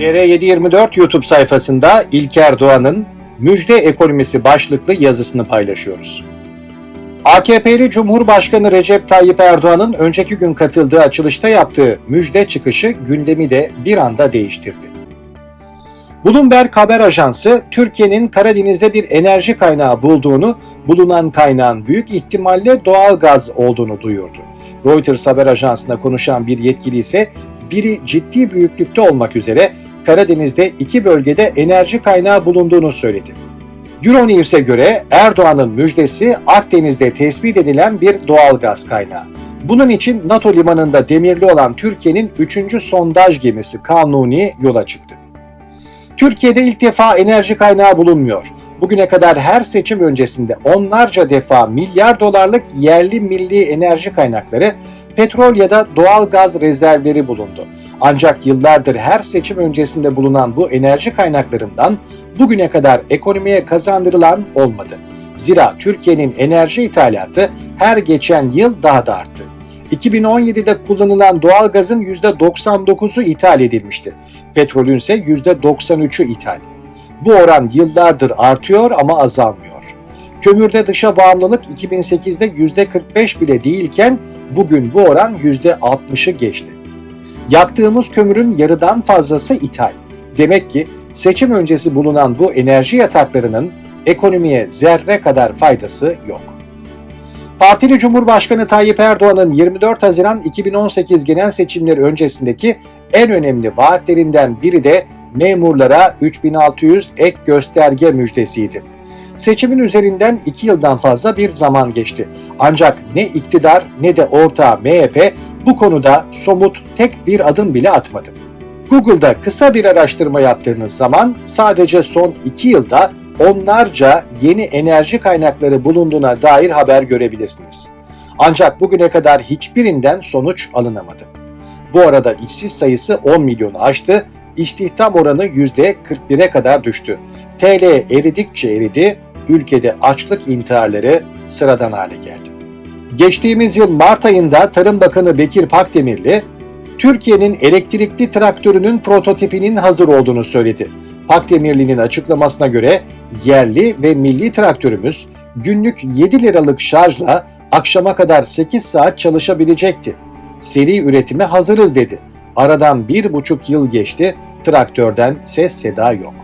TR724 YouTube sayfasında İlker Doğan'ın Müjde Ekonomisi başlıklı yazısını paylaşıyoruz. AKP'li Cumhurbaşkanı Recep Tayyip Erdoğan'ın önceki gün katıldığı açılışta yaptığı müjde çıkışı gündemi de bir anda değiştirdi. Bloomberg haber ajansı Türkiye'nin Karadeniz'de bir enerji kaynağı bulduğunu, bulunan kaynağın büyük ihtimalle doğal gaz olduğunu duyurdu. Reuters haber ajansına konuşan bir yetkili ise biri ciddi büyüklükte olmak üzere Karadeniz'de iki bölgede enerji kaynağı bulunduğunu söyledi. Euronews'e göre Erdoğan'ın müjdesi Akdeniz'de tespit edilen bir doğal gaz kaynağı. Bunun için NATO limanında demirli olan Türkiye'nin 3. sondaj gemisi Kanuni yola çıktı. Türkiye'de ilk defa enerji kaynağı bulunmuyor. Bugüne kadar her seçim öncesinde onlarca defa milyar dolarlık yerli milli enerji kaynakları, petrol ya da doğal gaz rezervleri bulundu. Ancak yıllardır her seçim öncesinde bulunan bu enerji kaynaklarından bugüne kadar ekonomiye kazandırılan olmadı. Zira Türkiye'nin enerji ithalatı her geçen yıl daha da arttı. 2017'de kullanılan doğal gazın %99'u ithal edilmişti. Petrolün ise %93'ü ithal. Bu oran yıllardır artıyor ama azalmıyor. Kömürde dışa bağımlılık 2008'de %45 bile değilken bugün bu oran %60'ı geçti. Yaktığımız kömürün yarıdan fazlası ithal. Demek ki seçim öncesi bulunan bu enerji yataklarının ekonomiye zerre kadar faydası yok. Partili Cumhurbaşkanı Tayyip Erdoğan'ın 24 Haziran 2018 genel seçimleri öncesindeki en önemli vaatlerinden biri de memurlara 3600 ek gösterge müjdesiydi. Seçimin üzerinden 2 yıldan fazla bir zaman geçti. Ancak ne iktidar ne de ortağı MHP bu konuda somut tek bir adım bile atmadı. Google'da kısa bir araştırma yaptığınız zaman sadece son 2 yılda onlarca yeni enerji kaynakları bulunduğuna dair haber görebilirsiniz. Ancak bugüne kadar hiçbirinden sonuç alınamadı. Bu arada işsiz sayısı 10 milyonu aştı, istihdam oranı %41'e kadar düştü. TL eridikçe eridi, ülkede açlık intiharları sıradan hale geldi. Geçtiğimiz yıl Mart ayında Tarım Bakanı Bekir Pakdemirli, Türkiye'nin elektrikli traktörünün prototipinin hazır olduğunu söyledi. Pakdemirli'nin açıklamasına göre yerli ve milli traktörümüz günlük 7 liralık şarjla akşama kadar 8 saat çalışabilecekti. Seri üretime hazırız dedi. Aradan bir buçuk yıl geçti, traktörden ses seda yok.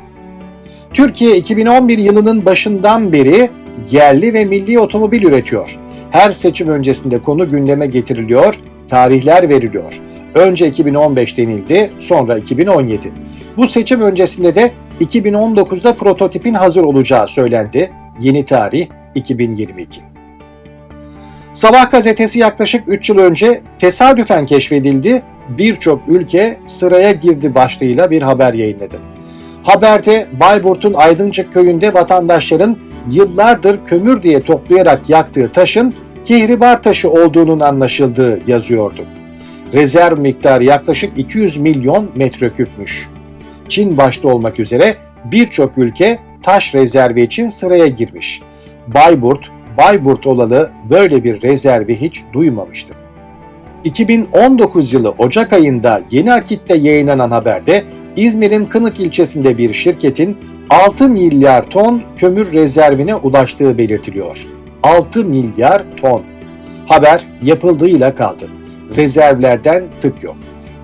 Türkiye 2011 yılının başından beri yerli ve milli otomobil üretiyor. Her seçim öncesinde konu gündeme getiriliyor, tarihler veriliyor. Önce 2015 denildi, sonra 2017. Bu seçim öncesinde de 2019'da prototipin hazır olacağı söylendi. Yeni tarih 2022. Sabah gazetesi yaklaşık 3 yıl önce tesadüfen keşfedildi, birçok ülke sıraya girdi başlığıyla bir haber yayınladı. Haberde Bayburt'un Aydıncık köyünde vatandaşların yıllardır kömür diye toplayarak yaktığı taşın kehribar taşı olduğunun anlaşıldığı yazıyordu. Rezerv miktarı yaklaşık 200 milyon metreküpmüş. Çin başta olmak üzere birçok ülke taş rezervi için sıraya girmiş. Bayburt, Bayburt olalı böyle bir rezervi hiç duymamıştı. 2019 yılı Ocak ayında Yeni Akit'te yayınlanan haberde İzmir'in Kınık ilçesinde bir şirketin 6 milyar ton kömür rezervine ulaştığı belirtiliyor. 6 milyar ton. Haber yapıldığıyla kaldı. Rezervlerden tık yok.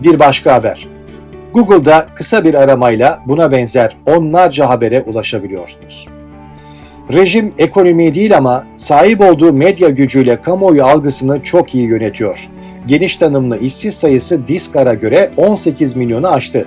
Bir başka haber. Google'da kısa bir aramayla buna benzer onlarca habere ulaşabiliyorsunuz. Rejim ekonomiyi değil ama sahip olduğu medya gücüyle kamuoyu algısını çok iyi yönetiyor. Geniş tanımlı işsiz sayısı Diskar'a göre 18 milyonu aştı.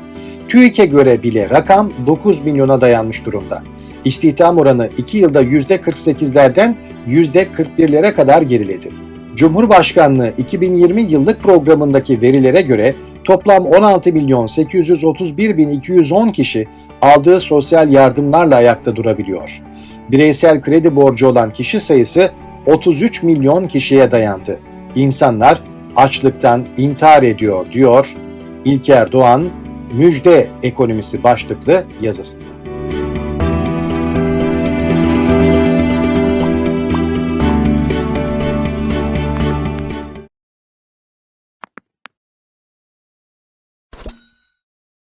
TÜİK'e göre bile rakam 9 milyona dayanmış durumda. İstihdam oranı 2 yılda %48'lerden %41'lere kadar geriledi. Cumhurbaşkanlığı 2020 yıllık programındaki verilere göre toplam 16 milyon 831 bin 210 kişi aldığı sosyal yardımlarla ayakta durabiliyor. Bireysel kredi borcu olan kişi sayısı 33 milyon kişiye dayandı. İnsanlar açlıktan intihar ediyor diyor İlker Doğan Müjde Ekonomisi başlıklı yazısında.